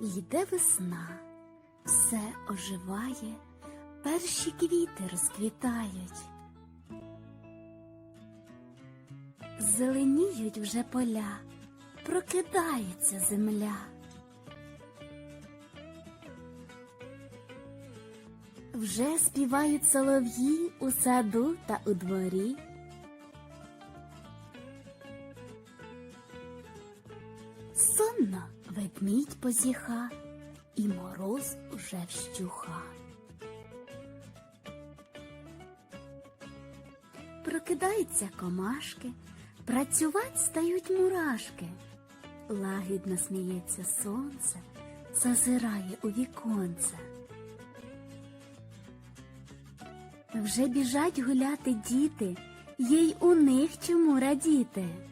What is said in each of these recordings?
Йде весна, все оживає, перші квіти розквітають. Зеленіють вже поля, прокидається земля. Вже співають солов'ї у саду та у дворі. Ведмідь позіха, і мороз уже вщуха. Прокидаються комашки, працювать стають мурашки. Лагідно сміється сонце, зазирає у віконце. Вже біжать гуляти діти, їй у них чому радіти.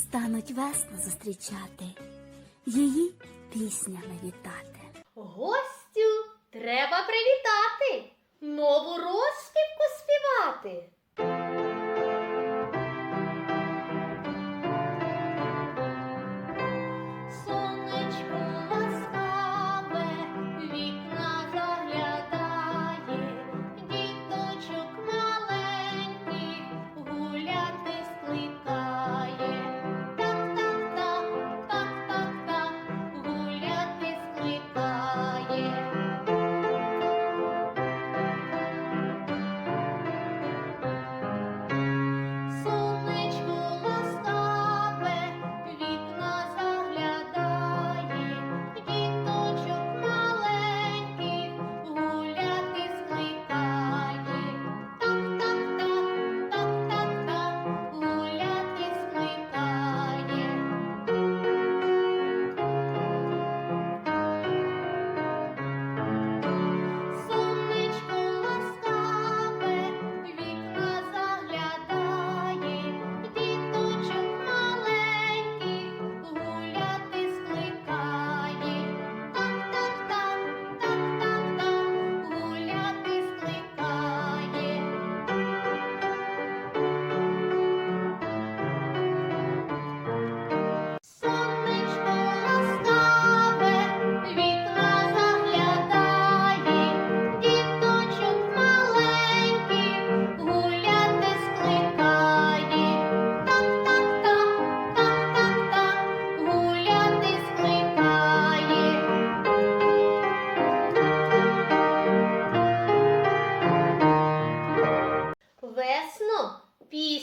Стануть весну зустрічати, її піснями вітати. Гостю треба привітати, нову розспівку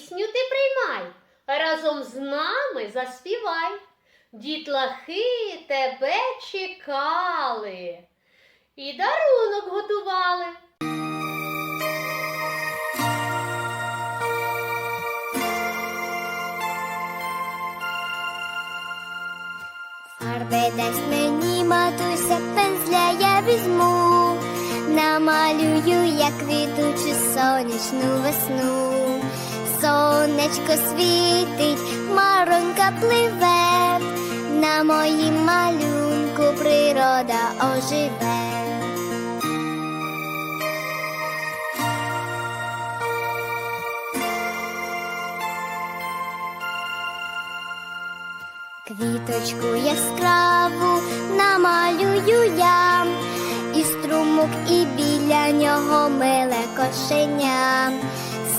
пісню ти приймай, разом з нами заспівай. Дітлахи тебе чекали і дарунок готували. Фарби дасть мені матуся, пензля я візьму, намалюю, як квітучу сонячну весну. Сонечко світить, маронька пливе, на моїм малюнку природа оживе. Квіточку яскраву намалюю я, і струмок, і біля нього миле кошеня.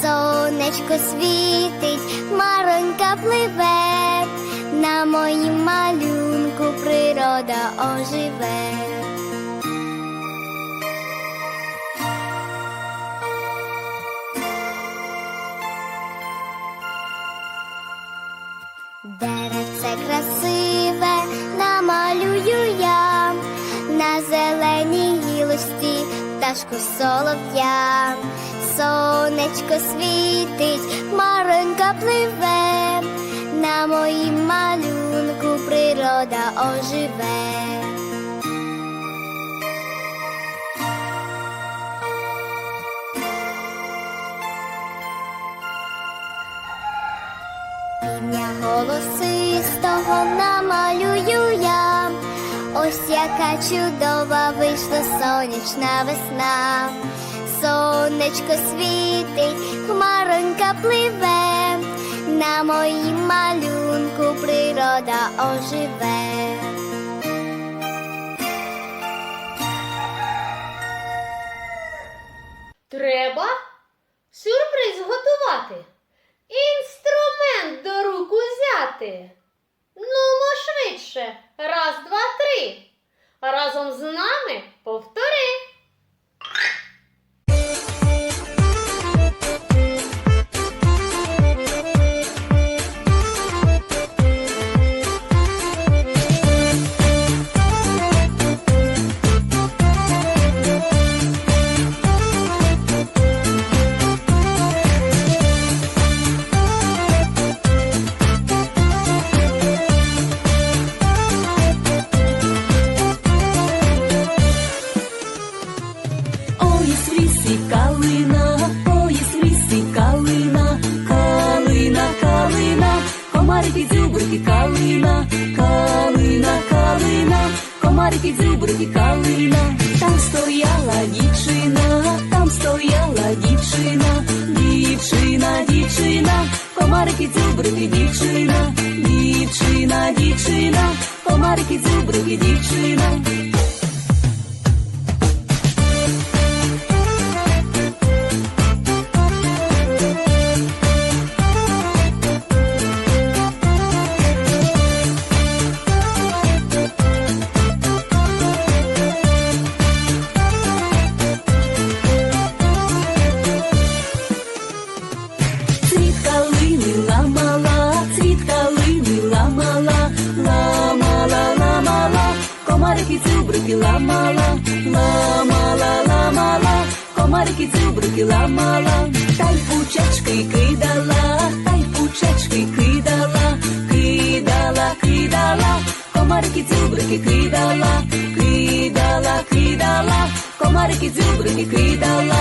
Сонечко світить, маронька пливе, на моїм малюнку природа оживе. Деревце красиве намалюю я на зеленій гілочці пташку солов'я. Сонечко світить, маронька пливе, на моїм малюнку природа оживе. Півня голосистого намалюю я, ось яка чудова вийшла сонячна весна. Сонечко світить, хмаронька пливе, на моїм малюнку природа оживе. Треба сюрприз готувати. Інструмент до рук узяти. Нумо швидше. Раз, два, три. Разом з нами дзюбрики, калина, калина, калина, комарики, дзюбрики, калина. Там стояла дівчина, там стояла дівчина, дівчина, дівчина, комарики, дзюбрики, дівчина, дівчина, дівчина, комарики, дзюбрики, дівчина. Цюбрики ламала, ламала, ламала, комарики цюбрики ламала, та й пучечки кидала, та й пучечки кидала, кидала, кидала, комарики цюбрики кидала, кидала, кидала, комарики цюбрики кидала.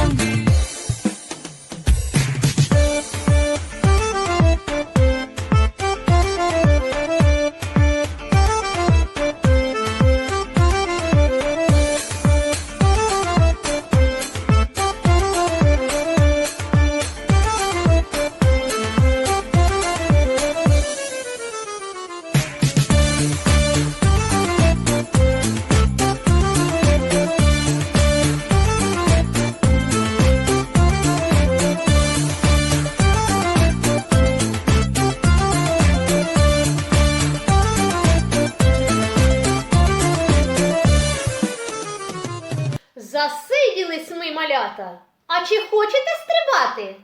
Малята. А чи хочете стрибати?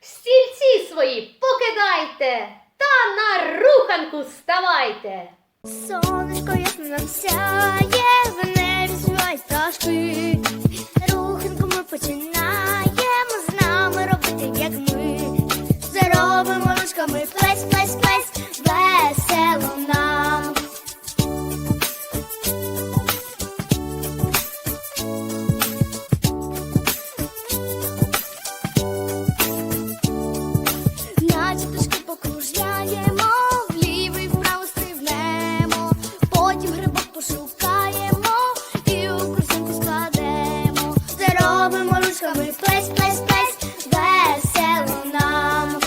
Стільці свої покидайте та на руханку ставайте. Сонечко ясно нам сяє, в небі співають пташки. Руханку ми починаємо з нами робити, як ми. Заробимо ручками плесь, плесь, Ручками плесь, плесь, плесь, весело нам.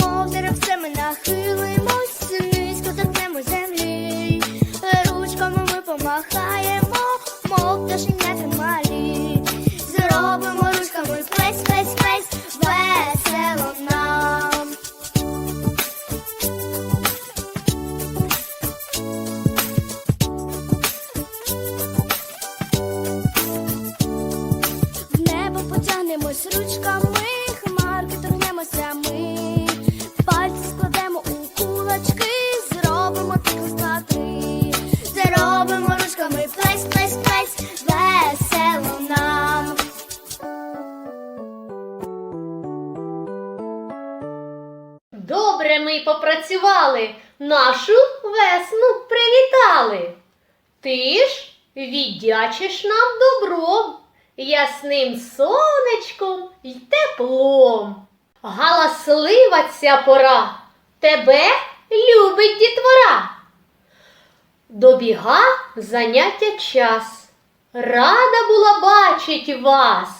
Мов деревце ми нахилимось, низько торкнемо землі. Ручками ми помахаємо, Добре ми попрацювали, нашу весну привітали. Ти ж віддячиш нам добром, ясним сонечком й теплом. Галаслива ця пора, тебе любить дітвора. Добіга заняття час. Рада була бачить вас.